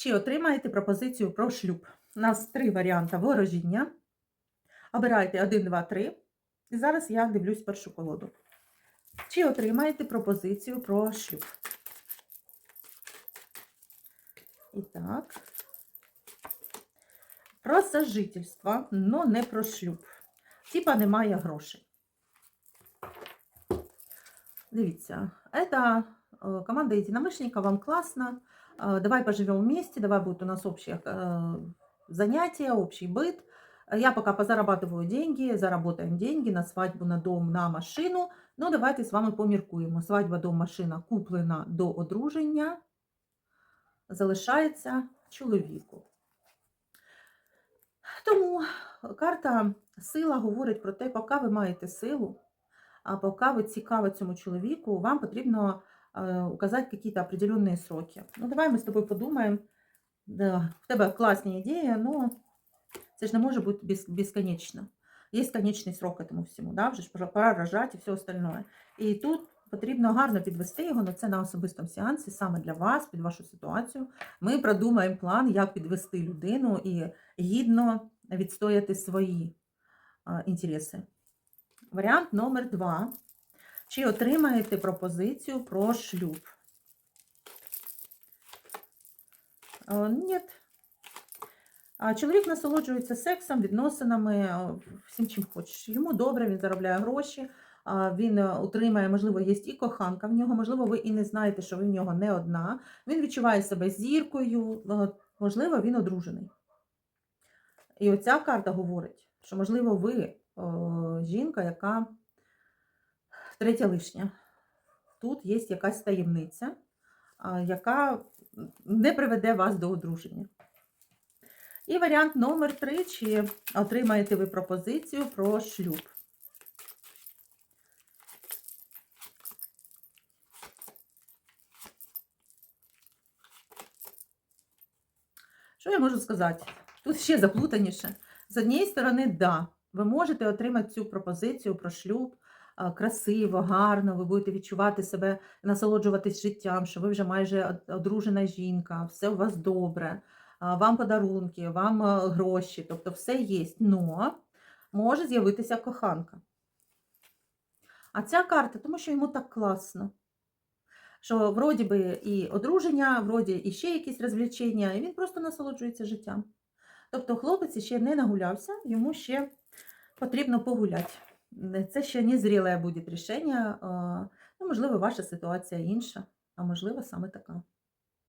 Чи отримаєте пропозицію про шлюб? У нас три варіанти ворожіння. Обирайте 1, 2, 3. І зараз я дивлюсь першу колоду. Чи отримаєте пропозицію про шлюб? І так. Про сожительство, но не про шлюб. Типа немає грошей. Дивіться, э, команда единомышленников, вам классно. Э, Давай поживем вместе, давай будет у нас общее э, занятие, общий быт. Э, Я пока позарабатываю деньги, заработаем деньги на свадьбу, на дом, на машину. Ну, давайте з вами поміркуємо. Свадьба, дом, машина куплена до одруження, залишається чоловіку. Тому карта сила говорить про те, поки ви маєте силу, а поки ви цікаві цьому чоловіку, вам потрібно е, указати якісь определенні сроки. Ну, давай ми з тобою подумаємо. Да, в тебе класні ідеї, але це ж не може бути без, безконечно. Є конечний срок этому всьому, да? вже пора- рожати і все остальное. І тут потрібно гарно підвести його, але це на особистому сеансі, саме для вас, під вашу ситуацію. Ми продумаємо план, як підвести людину і гідно відстояти свої інтереси. Варіант номер два. Чи отримаєте пропозицію про шлюб? Е, Ні. Чоловік насолоджується сексом, відносинами, е, всім чим хочеш. Йому добре, він заробляє гроші, він е, отримає, можливо, є і коханка в нього, можливо, ви і не знаєте, що ви в нього не одна. Він відчуває себе зіркою, е, можливо, він одружений. І оця карта говорить, що, можливо, ви жінка, яка третя лишня. Тут є якась таємниця, яка не приведе вас до одруження. І варіант номер три, чи отримаєте ви пропозицію про шлюб. Що я можу сказати? Тут ще заплутаніше. З однієї сторони, да, ви можете отримати цю пропозицію про шлюб красиво, гарно, ви будете відчувати себе, насолоджуватись життям, що ви вже майже одружена жінка, все у вас добре, вам подарунки, вам гроші, тобто все є. Но може з'явитися коханка. А ця карта, тому що йому так класно. Що вроді би і одруження, вроді і ще якісь розвлечення, і він просто насолоджується життям. Тобто хлопець ще не нагулявся, йому ще потрібно погуляти. Це ще не зріле буде рішення. Ну, можливо, ваша ситуація інша, а можливо, саме така.